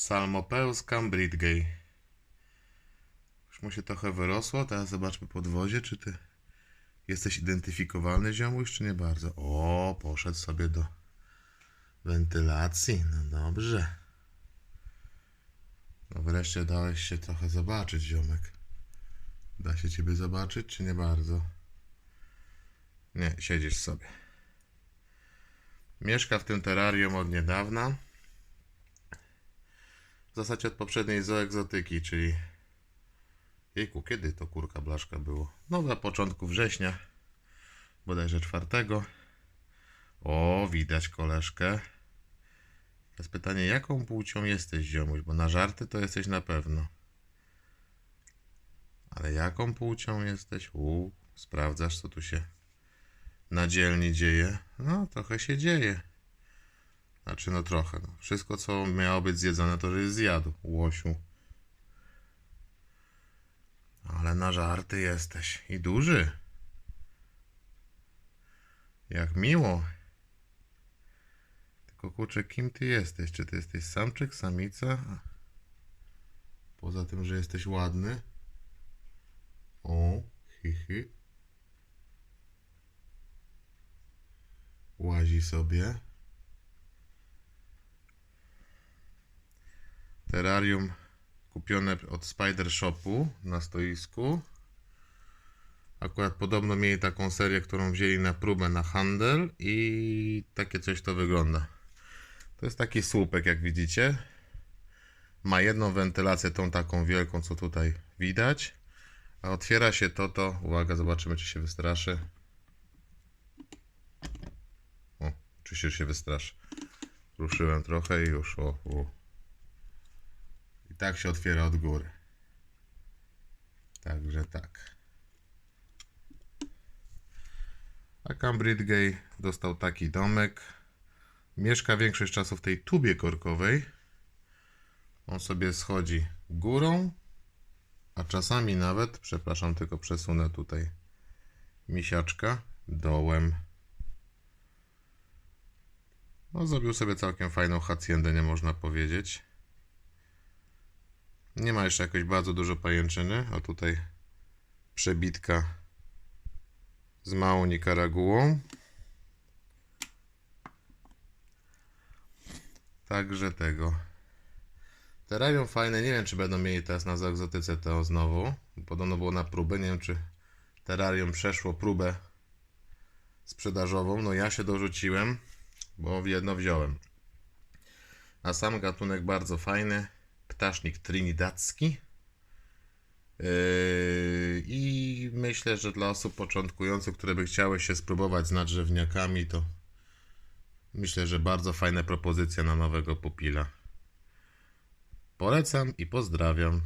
Psalmopeus cambridgei. Już mu się trochę wyrosło, teraz zobaczmy podwozie, czy ty jesteś identyfikowalny ziomuś, czy nie bardzo. O, poszedł sobie do wentylacji, no dobrze. No wreszcie dałeś się trochę zobaczyć, ziomek. Da się ciebie zobaczyć, czy nie bardzo? Nie, siedzisz sobie. Mieszka w tym terrarium od niedawna. W zasadzie od poprzedniej zoegzotyki, czyli... Jejku, kiedy to kurka blaszka było? No na początku września, bodajże czwartego. O, widać koleżkę. Teraz pytanie, jaką płcią jesteś, ziomuś? Bo na żarty to jesteś na pewno. Ale jaką płcią jesteś? U, sprawdzasz, co tu się na dzielni dzieje? No, trochę się dzieje. Znaczy, no trochę. No. Wszystko, co miało być zjedzone, to żeś zjadł, łosiu. Ale na żarty jesteś. I duży. Jak miło. Tylko kurczę, kim ty jesteś? Czy ty jesteś samczyk, samica? Poza tym, że jesteś ładny. O, hi, hi. Łazi sobie. Terrarium kupione od Spider Shopu na stoisku. Akurat podobno mieli taką serię, którą wzięli na próbę na handel i takie coś to wygląda. To jest taki słupek, jak widzicie. Ma jedną wentylację, tą taką wielką, co tutaj widać. A otwiera się to, to, uwaga, zobaczymy, czy się wystraszy. O, czy się, wystraszy. Ruszyłem trochę i już, o, o. Tak się otwiera od góry. Także tak. A Cambridgei dostał taki domek. Mieszka większość czasu w tej tubie korkowej. On sobie schodzi górą, a czasami nawet, przepraszam, tylko przesunę tutaj misiaczka dołem. No, zrobił sobie całkiem fajną haciendę, nie można powiedzieć. Nie ma jeszcze jakoś bardzo dużo pajęczyny, a tutaj przebitka z małą Nikaragułą. Także tego. Terrarium fajne, nie wiem czy będą mieli teraz na egzotyce to znowu. Podobno było na próbę, nie wiem czy terrarium przeszło próbę sprzedażową. No ja się dorzuciłem, bo jedno wziąłem. A sam gatunek bardzo fajny. Ptasznik trinidadzki. Yy, I myślę, że dla osób początkujących, które by chciały się spróbować z nadrzewniakami, to myślę, że bardzo fajna propozycja na nowego pupila. Polecam i pozdrawiam.